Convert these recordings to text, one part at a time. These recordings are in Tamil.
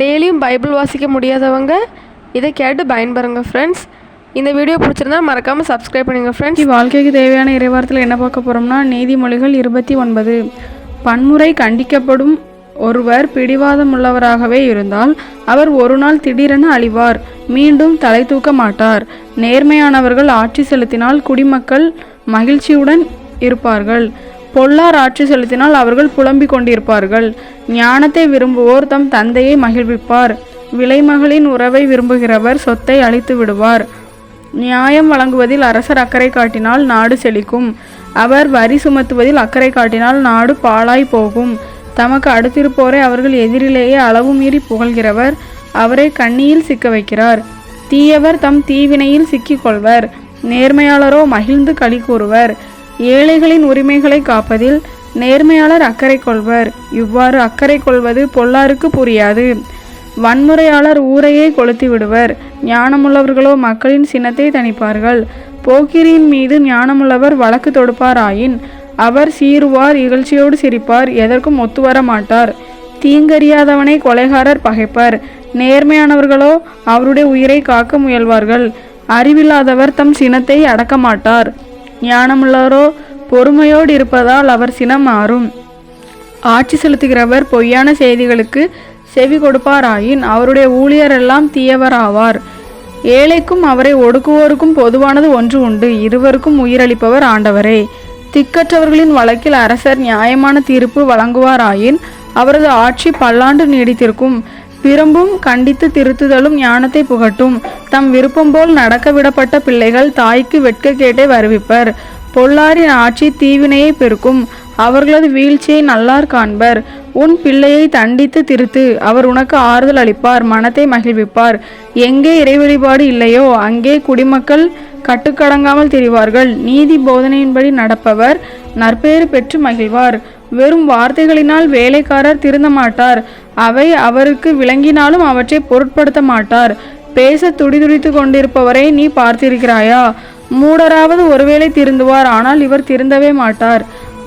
டெய்லியும் பைபிள் வாசிக்க முடியாதவங்க இதை கேட்டு பயன்பெறுங்க ஃப்ரெண்ட்ஸ் இந்த வீடியோ பிடிச்சிருந்தா மறக்காமல் சப்ஸ்கிரைப் பண்ணுங்கள் ஃப்ரெண்ட்ஸ் வாழ்க்கைக்கு தேவையான இறைவாரத்தில் என்ன பார்க்க போகிறோம்னா நீதிமொழிகள் இருபத்தி ஒன்பது. பன்முறை கண்டிக்கப்படும் ஒருவர் பிடிவாதம் உள்ளவராகவே இருந்தால் அவர் ஒரு நாள் திடீரென அழிவார் மீண்டும் தலை தூக்க மாட்டார். நேர்மையானவர்கள் ஆட்சி செலுத்தினால் குடிமக்கள் மகிழ்ச்சியுடன் இருப்பார்கள். பொல்லார் ஆட்சி செலுத்தினால் அவர்கள் புலம்பிக் கொண்டிருப்பார்கள். ஞானத்தை விரும்புவோர் தம் தந்தையை மகிழ்விப்பார். விலைமகளின் உறவை விரும்புகிறவர் சொத்தை அழித்து விடுவார். நியாயம் வழங்குவதில் அரசர் அக்கறை காட்டினால் நாடு செழிக்கும். அவர் வரி சுமத்துவதில் அக்கறை காட்டினால் நாடு பாழாய் போகும். தமக்கு அடுத்திருப்போரை அவர்கள் எதிரிலேயே அளவு மீறி புகழ்கிறவர் அவரை கண்ணியில் சிக்க வைக்கிறார். தீயவர் தம் தீவினையில் சிக்கிக்கொள்வர் நேர்மையாளரோ மகிழ்ந்து களி கூறுவர். ஏழைகளின் உரிமைகளை காப்பதில் நேர்மையாளர் அக்கறை கொள்வர். இவ்வாறு அக்கறை கொள்வது பொல்லாருக்கு புரியாது. வன்முறையாளர் ஊரையே கொளுத்தி விடுவர். ஞானமுள்ளவர்களோ மக்களின் சினத்தை தணிப்பார்கள். போக்கிரியின் மீது ஞானமுள்ளவர் வழக்கு தொடுப்பாராயின் அவர் சீருவார் இகழ்ச்சியோடு சிரிப்பார் எதற்கும் ஒத்துவர மாட்டார். தீங்கறியாதவனை கொலைகாரர் பகைப்பர். நேர்மையானவர்களோ அவருடைய உயிரை காக்க முயல்வார்கள். அறிவில்லாதவர் தம் சினத்தை அடக்க மாட்டார். ஞானமுள்ளாரோ பொறுமையோடு இருப்பதால் அவர் சினம் மாறும் ஆட்சி செலுத்துகிறவர் பொய்யான செய்திகளுக்கு செவி கொடுப்பாராயின் அவருடைய ஊழியரெல்லாம் தீயவராவார். ஏழைக்கும் அவரை ஒடுக்குவோருக்கும் பொதுவானது ஒன்று உண்டு. இருவருக்கும் உயிரளிப்பவர் ஆண்டவரே. திக்கற்றவர்களின் வழக்கில் அரசர் நியாயமான தீர்ப்பு வழங்குவாராயின் அவரது ஆட்சி பல்லாண்டு நீடித்திருக்கும். விரும்பும் கண்டித்து திருத்துதலும் ஞானத்தை புகட்டும். தம் விருப்பம் போல் நடக்க விடப்பட்ட பிள்ளைகள் தாய்க்கு வெட்க கேட்டே வருவிப்பர். பொல்லாரின் ஆட்சி தீவினையை பெருக்கும். அவர்களது வீழ்ச்சியை நல்லார் காண்பர். உன் பிள்ளையை தண்டித்து திருத்து. அவர் உனக்கு ஆறுதல் அளிப்பார் மனத்தை மகிழ்விப்பார். எங்கே இறைவழிபாடு இல்லையோ அங்கே குடிமக்கள் கட்டுக்கடங்காமல் திரிவார்கள். நீதி போதனையின்படி நடப்பவர் நற்பெயர் பெற்று மகிழ்வார். வெறும் வார்த்தைகளினால் வேலைக்காரர் திருந்த மாட்டார். அவை அவருக்கு விளங்கினாலும் அவற்றை பொருட்படுத்த மாட்டார். பேச துடிதுடித்து கொண்டிருப்பவரை நீ பார்த்திருக்கிறாயா? மூடராவது ஒருவேளை திருந்துவார் ஆனால் இவர் திருந்தவே மாட்டார்.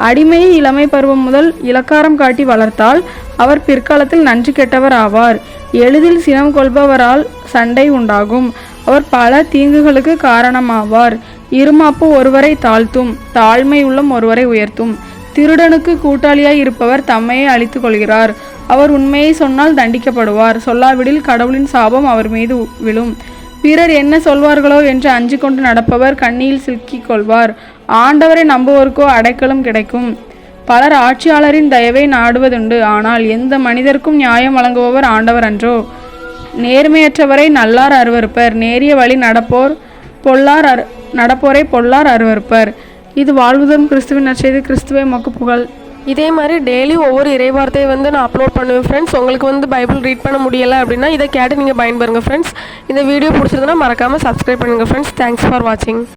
அடிமையை இளமை பருவம் முதல் இலக்காரம் காட்டி வளர்த்தால் அவர் பிற்காலத்தில் நன்றி கெட்டவர் ஆவார். எளிதில் சினம் கொள்பவரால் சண்டை உண்டாகும். அவர் பல தீங்குகளுக்கு காரணமாவார். இருமாப்பு ஒருவரை தாழ்த்தும் தாழ்மை உள்ளம் ஒருவரை உயர்த்தும். திருடனுக்கு கூட்டாளியாய் இருப்பவர் தம்மையே அழித்துக் கொள்கிறார். அவர் உண்மையை சொன்னால் தண்டிக்கப்படுவார். சொல்லாவிடில் கடவுளின் சாபம் அவர் மீது விழும். பிறர் என்ன சொல்வார்களோ என்று அஞ்சு கொண்டு நடப்பவர் கண்ணியில் சிக்கிக் கொள்வார். ஆண்டவரை நம்புவோருக்கோ அடைக்கலம் கிடைக்கும். பலர் ஆட்சியாளரின் தயவை நாடுவதுண்டு. ஆனால் எந்த மனிதருக்கும் நியாயம் வழங்குபவர் ஆண்டவர் அன்றோ? நேர்மையற்றவரை நல்லார் அருவருப்பர். நேரிய வழி நடப்போர் பொல்லார் அரு நடப்போரை பொல்லார் அருவருப்பர். இது வாழ்வுதரும் கிறிஸ்துவின் நற்செய்து. கிறிஸ்துவை மக்கு புகழ். இதே மாதிரி டெய்லி ஒவ்வொரு இறைவார்த்தையை வந்து நான் அப்லோட் பண்ணுவேன் ஃப்ரெண்ட்ஸ் உங்களுக்கு வந்து பைபிள் ரீட் பண்ண முடியலை அப்படின்னா இதை கேட்டு நீங்கள் பயன்பெறுங்க ஃப்ரெண்ட்ஸ் இந்த வீடியோ பிடிச்சிருந்தனா மறக்காமல் சப்ஸ்கிரைப் பண்ணுங்கள் ஃப்ரெண்ட்ஸ் தேங்க்ஸ் ஃபார் வாட்சிங்